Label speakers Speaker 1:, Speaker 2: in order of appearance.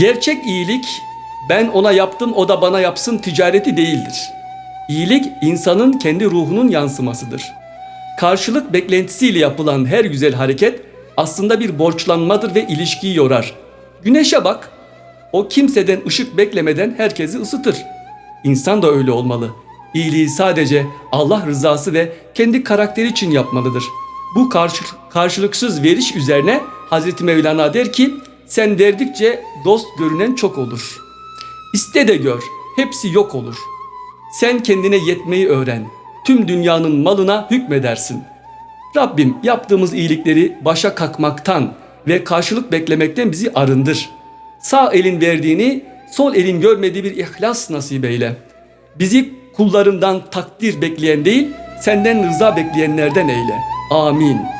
Speaker 1: Gerçek iyilik ben ona yaptım o da bana yapsın ticareti değildir. İyilik insanın kendi ruhunun yansımasıdır. Karşılık beklentisiyle yapılan her güzel hareket aslında bir borçlanmadır ve ilişkiyi yorar. Güneşe bak. O kimseden ışık beklemeden herkesi ısıtır. İnsan da öyle olmalı. İyiliği sadece Allah rızası ve kendi karakteri için yapmalıdır. Bu karşı, karşılıksız veriş üzerine Hazreti Mevlana der ki sen verdikçe dost görünen çok olur. İste de gör hepsi yok olur. Sen kendine yetmeyi öğren. Tüm dünyanın malına hükmedersin. Rabbim yaptığımız iyilikleri başa kalkmaktan ve karşılık beklemekten bizi arındır. Sağ elin verdiğini sol elin görmediği bir ihlas nasip eyle. Bizi kullarından takdir bekleyen değil, senden rıza bekleyenlerden eyle. Amin.